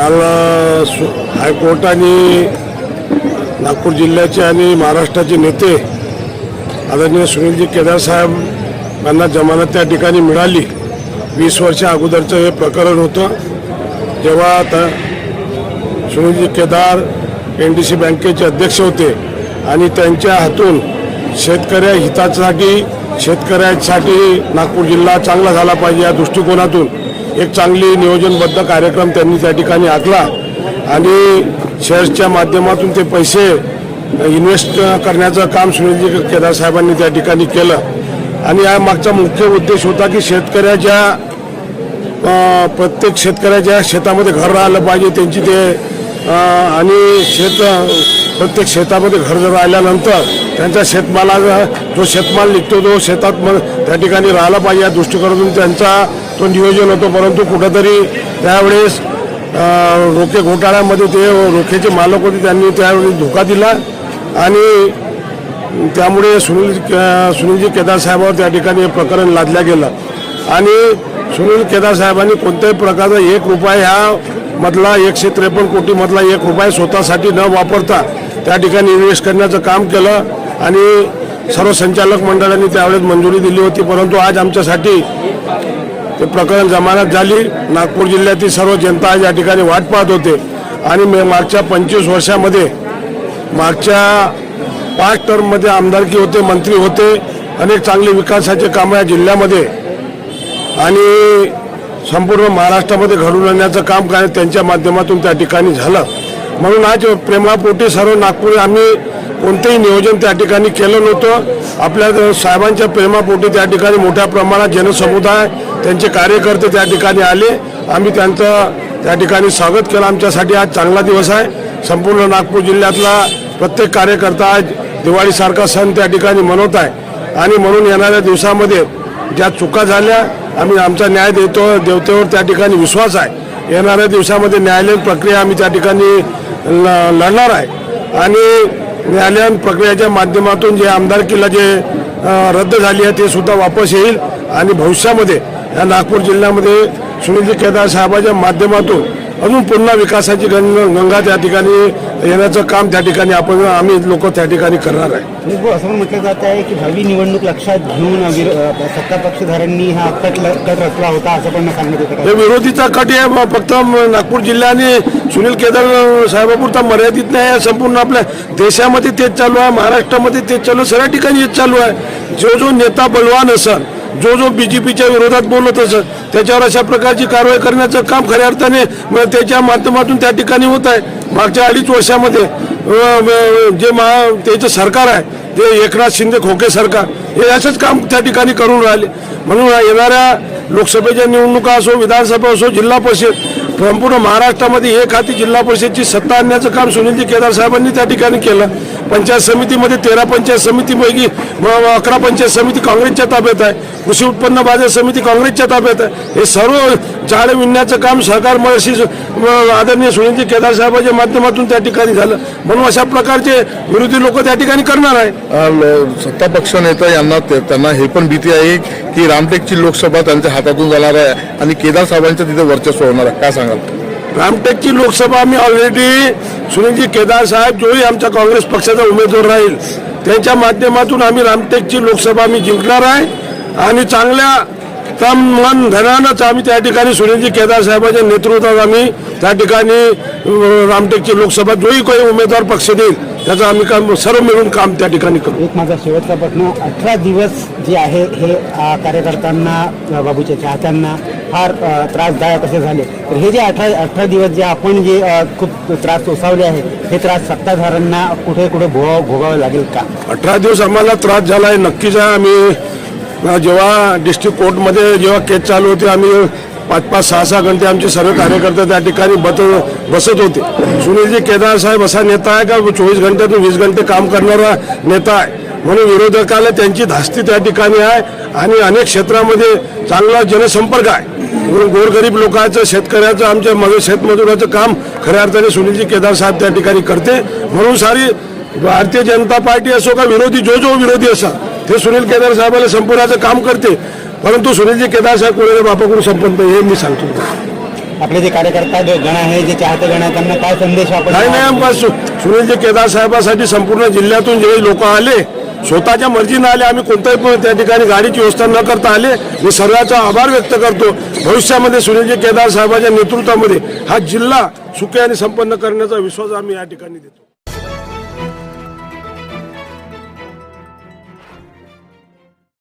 काल अ, सु- हायकोर्टाने नागपूर जिल्ह्याचे आणि महाराष्ट्राचे नेते आदरणीय सुनीलजी केदार साहेब यांना जमानत त्या ठिकाणी मिळाली. वीस वर्षा अगोदरचं हे प्रकरण होतं. जेव्हा आता Sunilji Kedar N D C बँकेचे अध्यक्ष होते आणि त्यांच्या हातून शेतकऱ्या हितासाठी शेतकऱ्यांसाठी नागपूर जिल्हा चांगला झाला पाहिजे या दृष्टिकोनातून एक चांगली नियोजनबद्ध कार्यक्रम त्यांनी त्या ठिकाणी आखला. आणि शेअर्सच्या माध्यमातून ते पैसे इन्व्हेस्ट करण्याचं काम सुनीलजी केदार साहेबांनी त्या ठिकाणी केलं. आणि या मागचा मुख्य उद्देश होता की शेतकऱ्याच्या प्रत्येक शेतकऱ्याच्या शेतामध्ये घर राहिलं पाहिजे त्यांची ते आणि शेत प्रत्येक शेतामध्ये घर जर राहिल्यानंतर त्यांचा शेतमाला जो शेतमाल निघतो तो शेतात मग त्या ठिकाणी राहिला पाहिजे. या दृष्टिकोनातून त्यांचा तो नियोजन होतो परंतु कुठंतरी त्यावेळेस रोखे घोटाळ्यामध्ये ते रोखेचे मालक होते त्यांनी त्यावेळी धोका दिला. आणि त्यामुळे सुनील सुनीलजी केदार साहेबांवर त्या ठिकाणी हे प्रकरण लादलं गेलं. आणि सुनील केदार साहेबांनी कोणत्याही प्रकारचा एक रुपया ह्या मधला एकशे त्रेपन्न कोटीमधला एक रुपया स्वतःसाठी न वापरता त्या ठिकाणी इन्व्हेस्ट करण्याचं काम केलं. आणि सर्व संचालक मंडळांनी त्यावेळेस मंजुरी दिली होती परंतु आज आमच्यासाठी ते प्रकरण जमानत झाली. नागपूर जिल्ह्यातील सर्व जनता या ठिकाणी वाट पाहत होते. आणि मागच्या पंचवीस वर्षामध्ये मागच्या पाच टर्ममध्ये आमदारकी होते मंत्री होते अनेक चांगले विकासाचे कामं या जिल्ह्यामध्ये. आणि संपूर्ण महाराष्ट्रामध्ये घडून आणण्याचं काम काय त्यांच्या माध्यमातून त्या ठिकाणी झालं. म्हणून आज प्रेमापोटी सर्व नागपूर आम्ही कोणतंही नियोजन त्या ठिकाणी केलं नव्हतं. आपल्या साहेबांच्या प्रेमापोटी त्या ठिकाणी मोठ्या प्रमाणात जनसमुदाय त्यांचे कार्यकर्ते त्या ठिकाणी आले. आम्ही त्यांचं त्या ठिकाणी स्वागत केलं. आमच्यासाठी आज चांगला दिवस आहे. संपूर्ण नागपूर जिल्ह्यातला प्रत्येक कार्यकर्ता आज दिवाळीसारखा सण त्या ठिकाणी मनवत आहे. आणि म्हणून येणाऱ्या दिवसामध्ये ज्या चुका झाल्या आम्ही आमचा न्याय देतो देवतेवर त्या ठिकाणी विश्वास आहे. येणाऱ्या दिवसामध्ये न्यायालयीन प्रक्रिया आम्ही त्या ठिकाणी ल- लढणार आहे. आणि न्यायालयीन प्रक्रियेच्या माध्यमातून जे आमदारकीला जे रद्द झाली आहे ते सुद्धा वापस येईल. आणि भविष्यामध्ये या नागपूर जिल्ह्यामध्ये सुनील केदार साहेबाच्या माध्यमातून अजून पुन्हा विकासाची गंग गंगा त्या ठिकाणी येण्याचं काम त्या ठिकाणी आपण आम्ही लोक त्या ठिकाणी करणार आहे. आणि असं म्हटलं जात आहे की भावी निवडणूक लक्षात घेऊन सत्ता पक्षधाऱ्यांनी हा कट कट रचला होता असं पण हे का? विरोधीचा कट आहे मग फक्त नागपूर जिल्ह्याने सुनील केदार साहेबापुरता मर्यादित नाही आहे संपूर्ण आपल्या देशामध्ये तेच चालू आहे महाराष्ट्रामध्ये तेच चालू आहे सगळ्या ठिकाणी हेच चालू आहे. जो जो नेता बलवान असेल जो जो बीजेपीच्या विरोधात बोलत असत त्याच्यावर अशा प्रकारची कारवाई करण्याचं काम खऱ्या अर्थाने म्हणजे त्याच्या माध्यमातून त्या ठिकाणी होत आहे. मागच्या अडीच वर्षामध्ये जे महा त्याचं सरकार आहे ते एकनाथ शिंदे खोके सरकार हे असंच काम त्या ठिकाणी करून राहिले. म्हणून येणाऱ्या लोकसभेच्या निवडणुका असो विधानसभा असो जिल्हा परिषद संपूर्ण महाराष्ट्रामध्ये एक हाती जिल्हा परिषदची सत्ता आणण्याचं काम सुनीलजी केदार साहेबांनी त्या ठिकाणी केलं. पंचायत समितीमध्ये तेरा पंचायत समितीपैकी अकरा पंचायत समिती काँग्रेसच्या ताब्यात आहे. कृषी उत्पन्न बाजार समिती काँग्रेसच्या ताब्यात आहे. हे सर्व झाडं विणण्याचं काम सरकार मळशी आदरणीय सुनीलजी केदार साहेबांच्या माध्यमातून त्या ठिकाणी झालं. म्हणून अशा प्रकारचे विरोधी लोक त्या ठिकाणी करणार आहे सत्ता पक्ष नेता यांना ते- त्यांना हे पण भीती आहे की रामटेकची लोकसभा त्यांच्या हातातून जाणार आहे आणि केदार साहेबांचं तिथे वर्चस्व होणार आहे. काय सांगाल? रामटेकची लोकसभा आम्ही ऑलरेडी सुनीलजी केदार साहेब जोही आमच्या काँग्रेस पक्षाचा उमेदवार राहील. त्यांच्या माध्यमातून आम्ही रामटेकची लोकसभा आम्ही जिंकणार आहे. आणि चांगल्या तम मन धनानंच आम्ही त्या ठिकाणी सुनीलजी केदार साहेबांच्या नेतृत्वात आम्ही त्या ठिकाणी रामटेकची लोकसभा जोही काही उमेदवार पक्ष देईल. त्याचं आम्ही काम सर्व मिळून काम त्या ठिकाणी करू. एक माझा शेवटचा प्रश्न अठरा दिवस जे आहे हे कार्यकर्त्यांना बाबूच्या चाहत्यांना फार अ, त्रासदायक असे झाले. तर हे जे अठरा अठरा दिवस जे आपण जे अ, खूप त्रास सोसावले आहेत हे त्रास सत्ताधाऱ्यांना कुठे कुठे भोगावं भोगावं लागेल का? अठरा दिवस आम्हाला त्रास झाला आहे नक्कीच आहे. आम्ही अ, जेव्हा डिस्ट्रिक्ट कोर्टमध्ये जेव्हा केस चालू होते आम्ही पाच पाच सहा सहा घंटे आमचे सर्व कार्यकर्ते त्या ठिकाणी बत बसत होते. सुनीलजी केदार साहेब असा नेता आहे का चोवीस घंट्यातून वीस घंटे काम करणारा नेता आहे. म्हणून विरोधकाला त्यांची धास्ती त्या ठिकाणी आहे आणि अनेक क्षेत्रामध्ये चांगला जनसंपर्क आहे. म्हणून गोरगरीब लोकांचं शेतकऱ्याचं आमच्या मग शेतमजुराचं काम खऱ्या अर्थाने सुनीलजी केदार साहेब त्या ठिकाणी करते. म्हणून सारी भारतीय जनता पार्टी असो का विरोधी जो जो विरोधी असा ते सुनील केदार साहेबाला संपूर्णाचं काम करते. परंतु सुनीलजी केदार साहेब कोणाच्या बापाकडून संपन्न हे मी सांगतो. आपले जे कार्यकर्ता जो गण आहे जे चाहते गण आहे त्यांना काय संदेश आपण नाही नाही सुनीलजी केदार साहेबासाठी संपूर्ण जिल्ह्यातून जे लोक आले स्वतःच्या मर्जीनं आले आम्ही कोणत्याही पण त्या ठिकाणी गाडीची व्यवस्था न करता आले मी सर्वांचा आभार व्यक्त करतो. भविष्यामध्ये सुनीलजी केदार साहेबांच्या नेतृत्वामध्ये हा जिल्हा सुखे आणि संपन्न करण्याचा विश्वास आम्ही या ठिकाणी देतो.